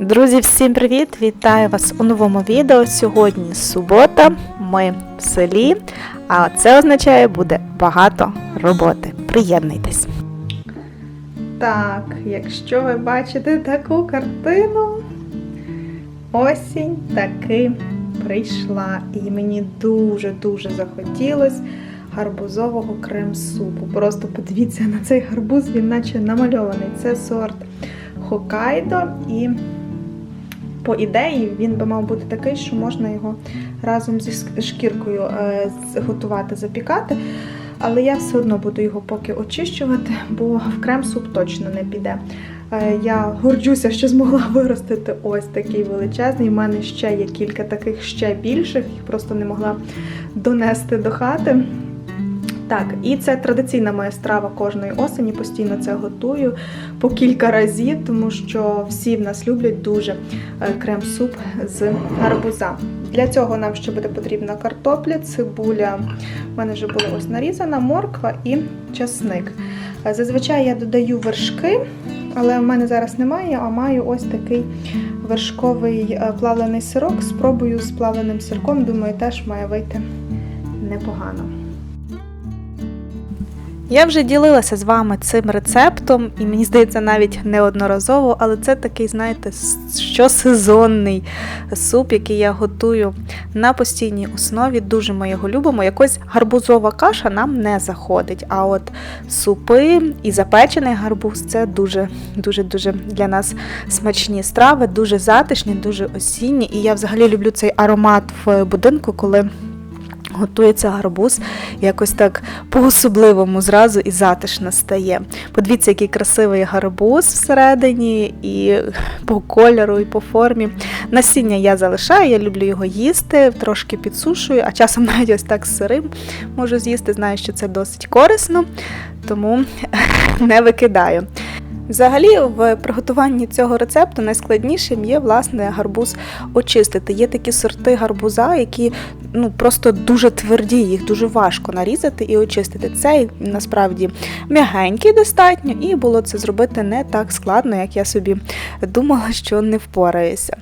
Друзі, всім привіт! Вітаю вас у новому відео. Сьогодні субота, ми в селі, а це означає, буде багато роботи. Приєднуйтесь. Так, якщо ви бачите таку картину, осінь таки прийшла. І мені дуже-дуже захотілося гарбузового крем-супу. Просто подивіться на цей гарбуз, він наче намальований. Це сорт Хокайдо і по ідеї він би мав бути такий, що можна його разом зі шкіркою е, готувати, запікати. Але я все одно буду його поки очищувати, бо в крем-суп точно не піде. Е, я горджуся, що змогла виростити ось такий величезний. У мене ще є кілька таких ще більших, їх просто не могла донести до хати. Так, і це традиційна моя страва кожної осені. Постійно це готую по кілька разів, тому що всі в нас люблять дуже крем-суп з гарбуза. Для цього нам ще буде потрібна картопля, цибуля. У мене вже була ось нарізана, морква і часник. Зазвичай я додаю вершки, але в мене зараз немає, а маю ось такий вершковий плавлений сирок. Спробую з плавленим сирком, думаю, теж має вийти непогано. Я вже ділилася з вами цим рецептом, і мені здається, навіть неодноразово, але це такий, знаєте, щосезонний суп, який я готую на постійній основі. Дуже ми його любимо. Якось гарбузова каша нам не заходить. А от супи і запечений гарбуз це дуже-дуже для нас смачні страви, дуже затишні, дуже осінні. І я взагалі люблю цей аромат в будинку, коли. Готується гарбуз, якось так по-особливому зразу і затишно стає. Подивіться, який красивий гарбуз всередині, і по кольору, і по формі. Насіння я залишаю, я люблю його їсти, трошки підсушую, а часом навіть ось так сирим можу з'їсти. Знаю, що це досить корисно, тому не викидаю. Взагалі, в приготуванні цього рецепту найскладнішим є власне гарбуз очистити. Є такі сорти гарбуза, які ну просто дуже тверді, їх дуже важко нарізати і очистити. Цей насправді м'ягенький достатньо, і було це зробити не так складно, як я собі думала, що не впораюся.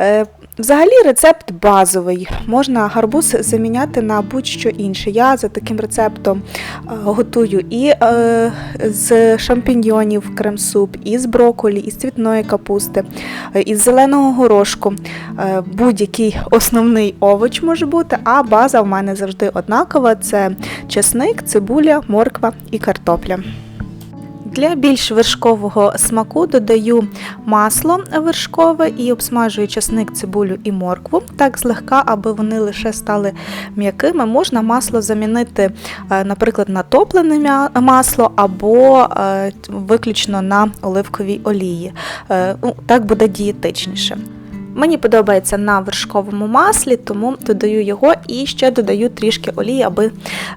Е, взагалі рецепт базовий. Можна гарбуз заміняти на будь-що інше. Я за таким рецептом е, готую і е, з шампіньйонів крем-суп, і з броколі, і з цвітної капусти, і з зеленого горошку. Будь-який основний овоч може бути, а база в мене завжди однакова: це чесник, цибуля, морква і картопля. Для більш вершкового смаку додаю масло вершкове і обсмажую часник, цибулю і моркву. Так злегка, аби вони лише стали м'якими. Можна масло замінити, е, наприклад, на топлене масло або е, виключно на оливковій олії. Е, ну, так буде дієтичніше. Мені подобається на вершковому маслі, тому додаю його і ще додаю трішки олії, аби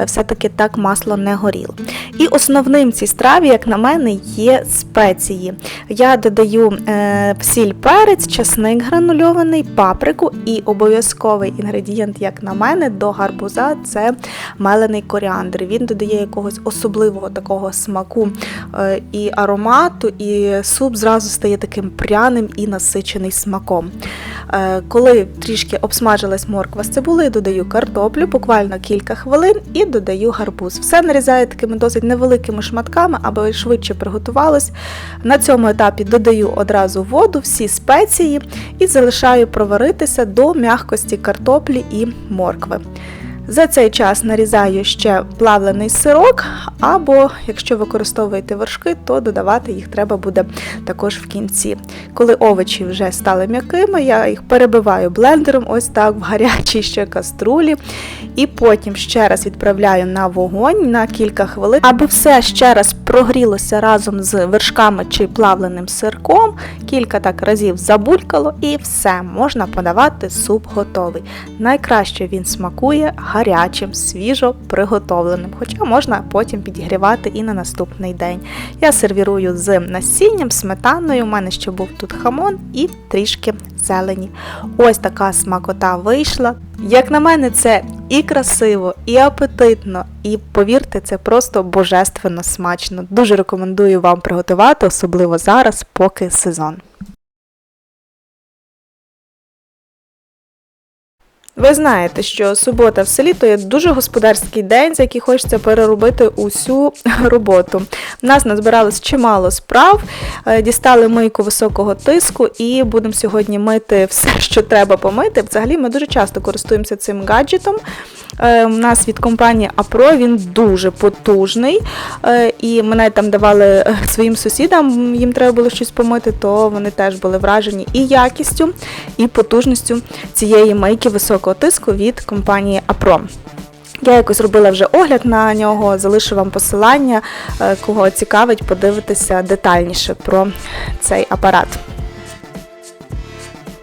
е, все-таки так масло не горіло. І основним цій страві, як на мене, є спеції. Я додаю е, сіль перець, часник гранульований, паприку і обов'язковий інгредієнт, як на мене, до гарбуза це мелений коріандр. Він додає якогось особливого такого смаку е, і аромату, і суп зразу стає таким пряним і насичений смаком. Е, коли трішки обсмажилась морква з цибулею, додаю картоплю, буквально кілька хвилин і додаю гарбуз. Все нарізаю такими досить невеликими шматками, аби швидше приготувалось. На цьому етапі додаю одразу воду, всі спеції і залишаю проваритися до м'якості картоплі і моркви. За цей час нарізаю ще плавлений сирок, або, якщо використовуєте вершки, то додавати їх треба буде також в кінці. Коли овочі вже стали м'якими, я їх перебиваю блендером, ось так, в гарячій ще каструлі. І потім ще раз відправляю на вогонь на кілька хвилин, аби все ще раз прогрілося разом з вершками чи плавленим сирком, кілька так разів забулькало, і все, можна подавати суп готовий. Найкраще він смакує гарячим, свіжо приготовленим, хоча можна потім підігрівати і на наступний день. Я сервірую з насінням, сметаною, у мене ще був тут хамон і трішки зелені. Ось така смакота вийшла. Як на мене, це і красиво, і апетитно, і повірте, це просто божественно смачно. Дуже рекомендую вам приготувати, особливо зараз, поки сезон. Ви знаєте, що субота в селі то є дуже господарський день, за який хочеться переробити усю роботу. У нас назбиралось чимало справ, е, дістали мийку високого тиску і будемо сьогодні мити все, що треба помити. Взагалі ми дуже часто користуємося цим гаджетом. Е, У нас від компанії Апро він дуже потужний. Е, І навіть там давали е, своїм сусідам, їм треба було щось помити, то вони теж були вражені і якістю, і потужністю цієї мийки високого тиску від компанії Апро. Я якось робила вже огляд на нього, залишу вам посилання, е, кого цікавить, подивитися детальніше про цей апарат.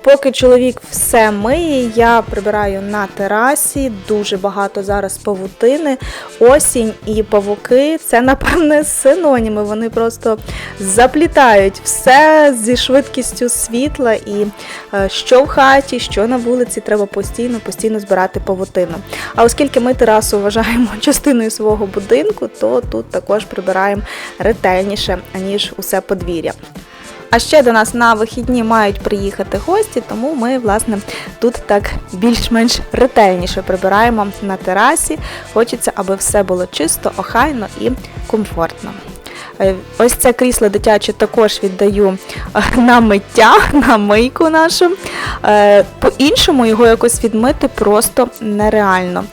Поки чоловік все миє, я прибираю на терасі. Дуже багато зараз павутини, осінь і павуки це, напевне, синоніми. Вони просто заплітають все зі швидкістю світла, і е, що в хаті, що на вулиці, треба постійно, постійно збирати павутину. А оскільки ми терасу вважаємо частиною свого будинку, то тут також прибираємо ретельніше, аніж усе подвір'я. А ще до нас на вихідні мають приїхати гості, тому ми, власне, тут так більш-менш ретельніше прибираємо на терасі. Хочеться, аби все було чисто, охайно і комфортно. Е, Ось це крісло дитяче також віддаю е, на миття, на мийку нашу. Е, По-іншому його якось відмити просто нереально.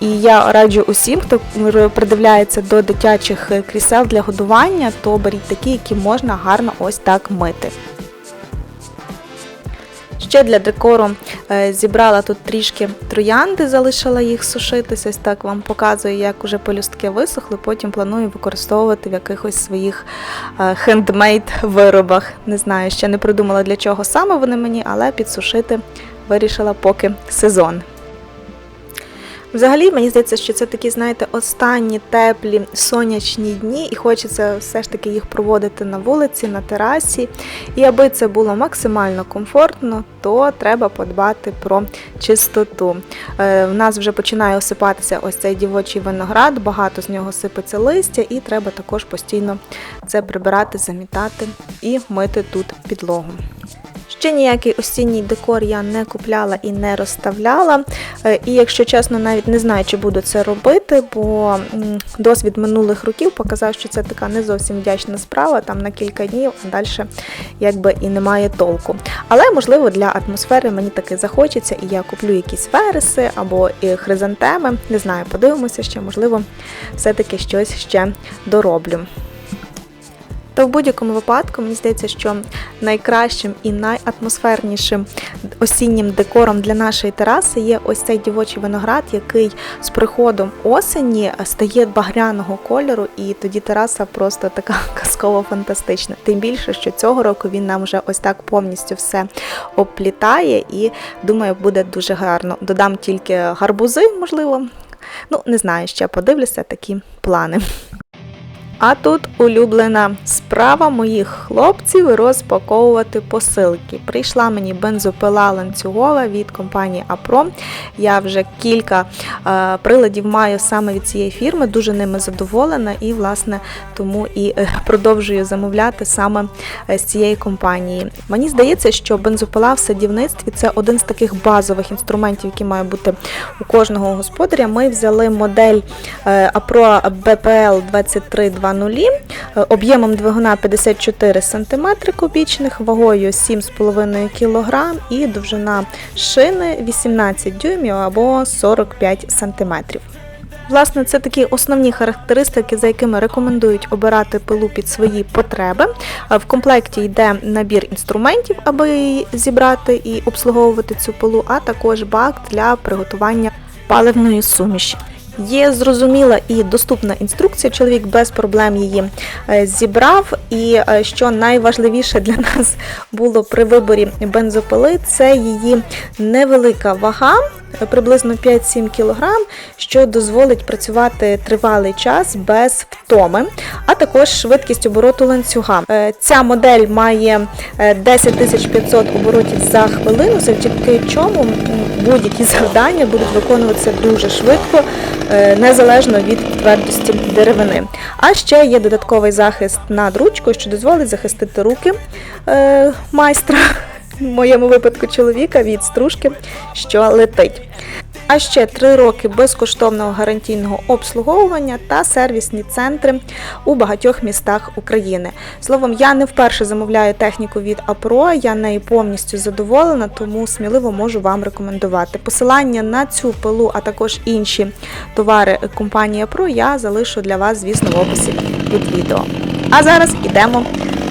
І я раджу усім, хто придивляється до дитячих крісел для годування, то беріть такі, які можна гарно ось так мити. Ще для декору е, зібрала тут трішки троянди, залишила їх сушитися. Ось так вам показую, як уже полюстки висохли. Потім планую використовувати в якихось своїх е, хендмейд виробах. Не знаю, ще не придумала для чого саме вони мені, але підсушити вирішила поки сезон. Взагалі, мені здається, що це такі, знаєте, останні теплі сонячні дні, і хочеться все ж таки їх проводити на вулиці, на терасі. І аби це було максимально комфортно, то треба подбати про чистоту. Е, в нас вже починає осипатися ось цей дівочий виноград, багато з нього сипеться листя, і треба також постійно це прибирати, замітати і мити тут підлогу. Ще ніякий осінній декор я не купляла і не розставляла. Е, І якщо чесно, навіть не знаю, чи буду це робити, бо досвід минулих років показав, що це така не зовсім вдячна справа, там на кілька днів, а далі якби і немає толку. Але можливо для атмосфери мені таки захочеться, і я куплю якісь вереси або і хризантеми. Не знаю, подивимося ще, можливо, все-таки щось ще дороблю. То в будь-якому випадку мені здається, що найкращим і найатмосфернішим осіннім декором для нашої тераси є ось цей дівочий виноград, який з приходом осені стає багряного кольору, і тоді тераса просто така казково фантастична. Тим більше, що цього року він нам вже ось так повністю все обплітає, і думаю, буде дуже гарно. Додам тільки гарбузи, можливо. Ну, не знаю, ще подивлюся такі плани. А тут улюблена справа моїх хлопців розпаковувати посилки. Прийшла мені бензопила ланцюгова від компанії Апро. Я вже кілька е, приладів маю саме від цієї фірми, дуже ними задоволена і, власне, тому і е, продовжую замовляти саме е, з цієї компанії. Мені здається, що бензопила в садівництві це один з таких базових інструментів, які має бути у кожного господаря. Ми взяли модель е, Апро БПЛ 2320. 2 е, об'ємом двигуна 54 см кубічних, вагою 7,5 кг і довжина шини 18 дюймів або 45 см. Власне, це такі основні характеристики, за якими рекомендують обирати пилу під свої потреби. Е, в комплекті йде набір інструментів, аби її зібрати і обслуговувати цю пилу, а також бак для приготування паливної суміші. Є зрозуміла і доступна інструкція. Чоловік без проблем її е, зібрав. І е, що найважливіше для нас було при виборі бензопили, це її невелика вага, приблизно 5-7 кг, що дозволить працювати тривалий час без втоми, а також швидкість обороту ланцюга. Е, Ця модель має е, 10 500 оборотів за хвилину, завдяки чому будь-які завдання будуть виконуватися дуже швидко, е, незалежно від твердості деревини. А ще є додатковий захист над ручкою, що дозволить захистити руки е, майстра в моєму випадку чоловіка від стружки, що летить. А ще три роки безкоштовного гарантійного обслуговування та сервісні центри у багатьох містах України. Словом, я не вперше замовляю техніку від Апро, я нею повністю задоволена, тому сміливо можу вам рекомендувати. Посилання на цю пилу, а також інші товари компанії Апро я залишу для вас, звісно, в описі під відео. А зараз йдемо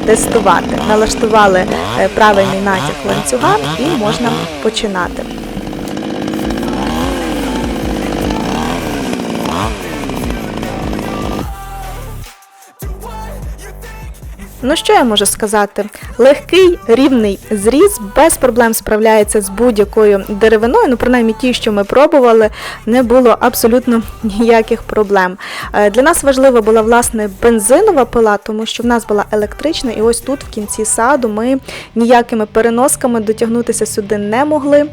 тестувати. Налаштували е, правильний натяк ланцюга і можна починати. Ну що я можу сказати? Легкий рівний зріз без проблем справляється з будь-якою деревиною. Ну, принаймні ті, що ми пробували, не було абсолютно ніяких проблем. Е, Для нас важлива була власне бензинова пила, тому що в нас була електрична, і ось тут в кінці саду ми ніякими переносками дотягнутися сюди не могли.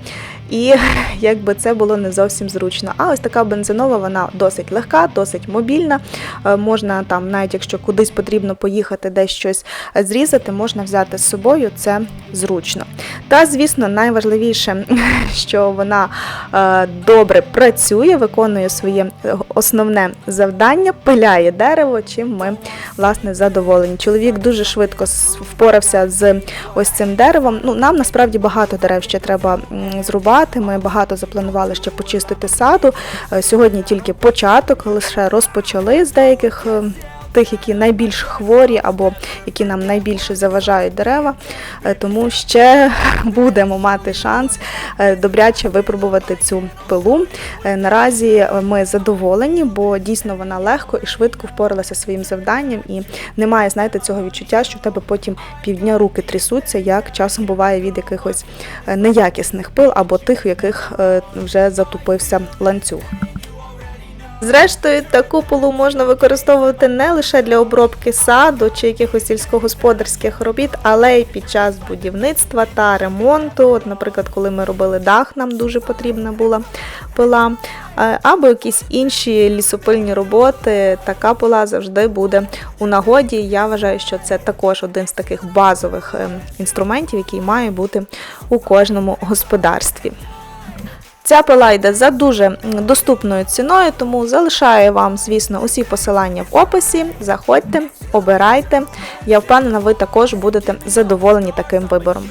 І якби це було не зовсім зручно. А ось така бензинова, вона досить легка, досить мобільна. Е, Можна там, навіть якщо кудись потрібно поїхати, десь щось зрізати, можна взяти з собою, це зручно. Та, звісно, найважливіше, що вона е, добре працює, виконує своє основне завдання, пиляє дерево, чим ми власне задоволені. Чоловік дуже швидко впорався з ось цим деревом. Ну, нам насправді багато дерев ще треба м, зрубати. Ми багато запланували ще почистити саду. Е, Сьогодні тільки початок, лише розпочали з деяких. Тих, які найбільш хворі або які нам найбільше заважають дерева, Е, тому ще будемо мати шанс е, добряче випробувати цю пилу. Е, Наразі ми задоволені, бо дійсно вона легко і швидко впоралася своїм завданням, і немає, знаєте, цього відчуття, що в тебе потім півдня руки трясуться, як часом буває від якихось неякісних пил або тих, в яких вже затупився ланцюг. Зрештою, таку пилу можна використовувати не лише для обробки саду чи якихось сільськогосподарських робіт, але й під час будівництва та ремонту. От, наприклад, коли ми робили дах, нам дуже потрібна була пила. Е, Або якісь інші лісопильні роботи, така пила завжди буде у нагоді. Я вважаю, що це також один з таких базових ем, інструментів, який має бути у кожному господарстві. Ця пила йде за дуже доступною ціною, тому залишаю вам, звісно, усі посилання в описі. Заходьте, обирайте. Я впевнена, ви також будете задоволені таким вибором.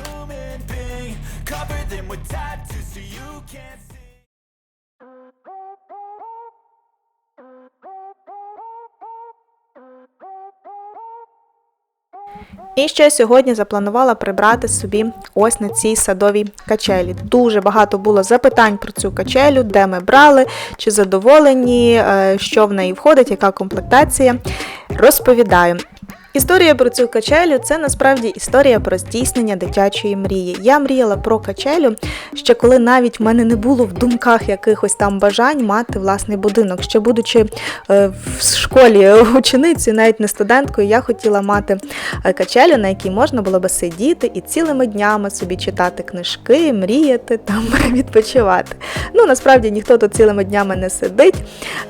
І ще сьогодні запланувала прибрати собі ось на цій садовій качелі. Дуже багато було запитань про цю качелю, де ми брали, чи задоволені, е, що в неї входить, яка комплектація. Розповідаю. Історія про цю качелю це насправді історія про здійснення дитячої мрії. Я мріяла про качелю ще коли навіть в мене не було в думках якихось там бажань мати власний будинок. Ще будучи е, в школі ученицею, навіть не студенткою, я хотіла мати е, качелю, на якій можна було би сидіти і цілими днями собі читати книжки, мріяти там відпочивати. Ну насправді ніхто тут цілими днями не сидить,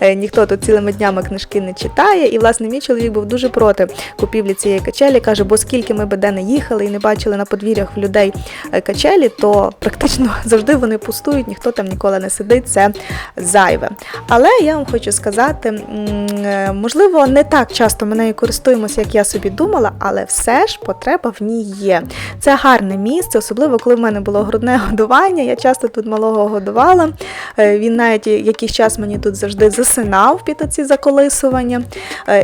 е, ніхто тут цілими днями книжки не читає. І власне мій чоловік був дуже проти купівлі цієї качелі. каже, бо скільки ми би де не їхали і не бачили на подвір'ях в людей е, качелі, то практично завжди вони пустують, ніхто там ніколи не сидить. Це зайве. Але я вам хочу сказати, е, можливо, не так часто ми нею користуємося, як я собі думала, але все ж потреба в ній є. Це гарне місце, особливо коли в мене було грудне годування. Я часто тут малого годувала. Е, Він навіть якийсь час мені тут завжди засинав під оці заколисування.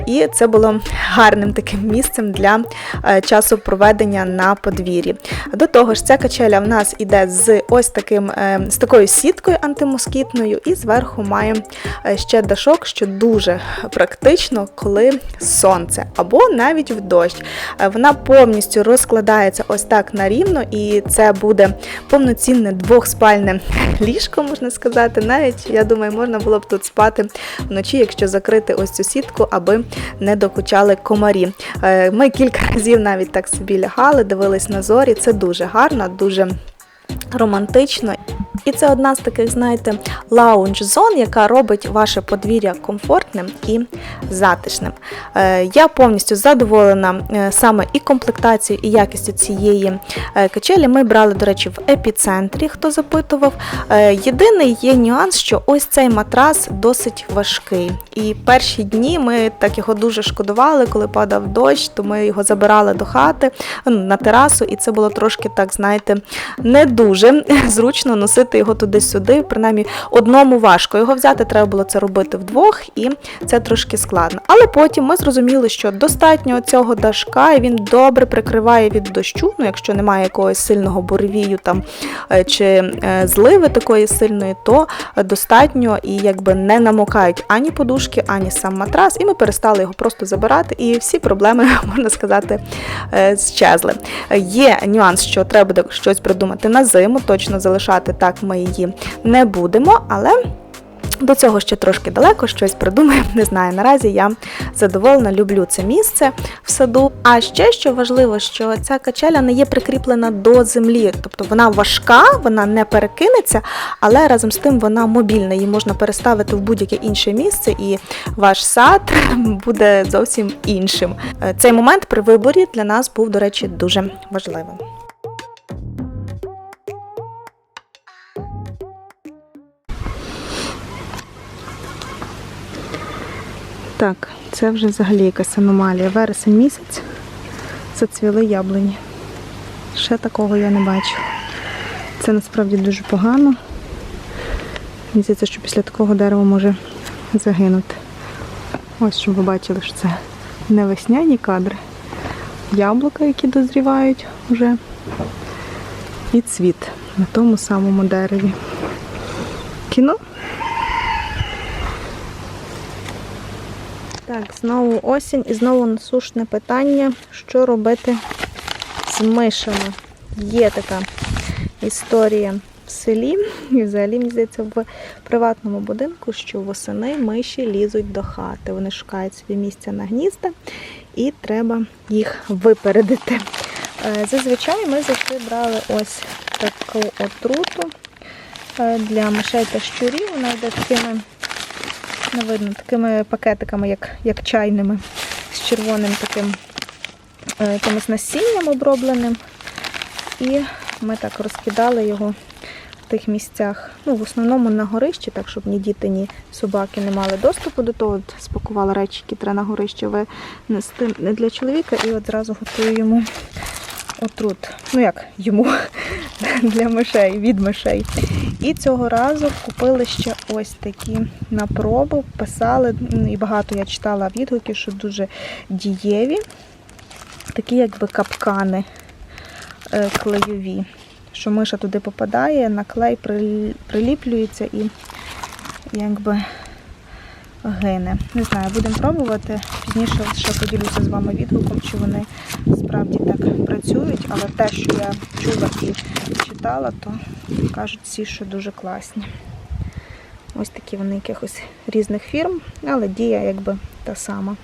І це було гарним таким місцем для е, часу проведення на подвір'ї. До того ж, ця качеля в нас іде з ось таким е, з такою сіткою антимоскітною, і зверху має е, ще дашок, що дуже практично, коли сонце або навіть в дощ. Вона повністю розкладається ось так на рівно, і це буде повноцінне двохспальне ліжко, можна сказати. Навіть я думаю, можна було б тут спати вночі, якщо закрити ось цю сітку, аби не докучали комарі. Е, Ми кілька разів навіть так собі лягали, дивились на зорі. Це дуже гарно, дуже романтично І це одна з таких, знаєте, лаунж-зон, яка робить ваше подвір'я комфортним і затишним. Е, Я повністю задоволена е, саме і комплектацією, і якістю цієї е, качелі. Ми брали, до речі, в епіцентрі, хто запитував. Єдиний є нюанс, що ось цей матрас досить важкий. І перші дні ми так його дуже шкодували, коли падав дощ, то ми його забирали до хати ну, на терасу, і це було трошки так, знаєте, не дуже зручно носити його туди-сюди. Принаймні, одному важко його взяти, треба було це робити вдвох, і це трошки складно. Але потім ми зрозуміли, що достатньо цього дашка, і він добре прикриває від дощу. Ну, якщо немає якогось сильного буревію там е, чи е, зливи такої сильної, то достатньо і якби не намокають ані подушки, ані сам матрас. І ми перестали його просто забирати, і всі проблеми, можна сказати, щезли. Е, Є нюанс, що треба буде щось придумати на зиму, точно залишати так ми її не будемо, але. До цього ще трошки далеко, щось придумаємо, не знаю. Наразі я задоволена, люблю це місце в саду. А ще що важливо, що ця качеля не є прикріплена до землі, тобто вона важка, вона не перекинеться, але разом з тим вона мобільна. Її можна переставити в будь-яке інше місце, і ваш сад буде зовсім іншим. Е, Цей момент при виборі для нас був, до речі, дуже важливим. Так, це вже взагалі якась аномалія. Вересень місяць зацвіли яблуні. Ще такого я не бачу. Це насправді дуже погано. Мені здається, що після такого дерева може загинути. Ось щоб ви бачили, що це не весняні кадри. Яблука, які дозрівають вже. І цвіт на тому самому дереві. Кіно? Так, знову осінь і знову насушне питання, що робити з мишами. Є така історія в селі, і взагалі, мені здається, в приватному будинку, що восени миші лізуть до хати. Вони шукають собі місця на гнізда і треба їх випередити. Е, Зазвичай ми завжди брали ось таку отруту е, для мишей та щурів. Вона йде такими не видно, такими пакетиками, як, як чайними, з червоним таким е, якимось насінням обробленим. І ми так розкидали його в тих місцях. Ну, в основному на горищі, так щоб ні діти, ні собаки не мали доступу до того. От спакувала речі, які треба на горище винести не для чоловіка, і от зразу готую йому отрут. Ну як йому для мишей, від мишей. І цього разу купили ще ось такі на пробу, писали, ну, і багато я читала відгуки, що дуже дієві, такі якби капкани е, клейові, що миша туди попадає, на клей приліплюється і якби гине. Не знаю, будемо пробувати. Пізніше ще поділюся з вами відгуком, чи вони справді так працюють, але те, що я чула і читала, то кажуть всі, що дуже класні. Ось такі вони якихось різних фірм, але дія якби та сама.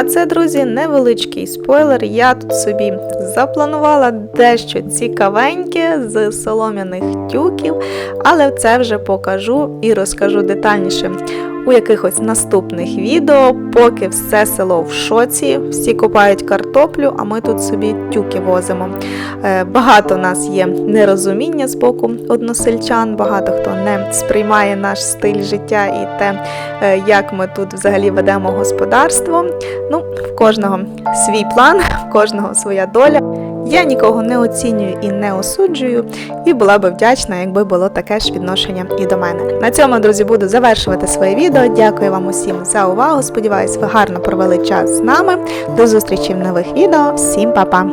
А це, друзі, невеличкий спойлер. Я тут собі запланувала дещо цікавеньке з солом'яних тюків, але це вже покажу і розкажу детальніше у якихось наступних відео, поки все село в шоці, всі копають картоплю, а ми тут собі тюки возимо. Е, Багато нас є нерозуміння з боку односельчан, багато хто не сприймає наш стиль життя і те, е, як ми тут взагалі ведемо господарство. Ну, в кожного свій план, в кожного своя доля. Я нікого не оцінюю і не осуджую, і була би вдячна, якби було таке ж відношення і до мене. На цьому, друзі, буду завершувати своє відео. Дякую вам усім за увагу. Сподіваюсь, ви гарно провели час з нами. До зустрічі в нових відео. Всім па-па!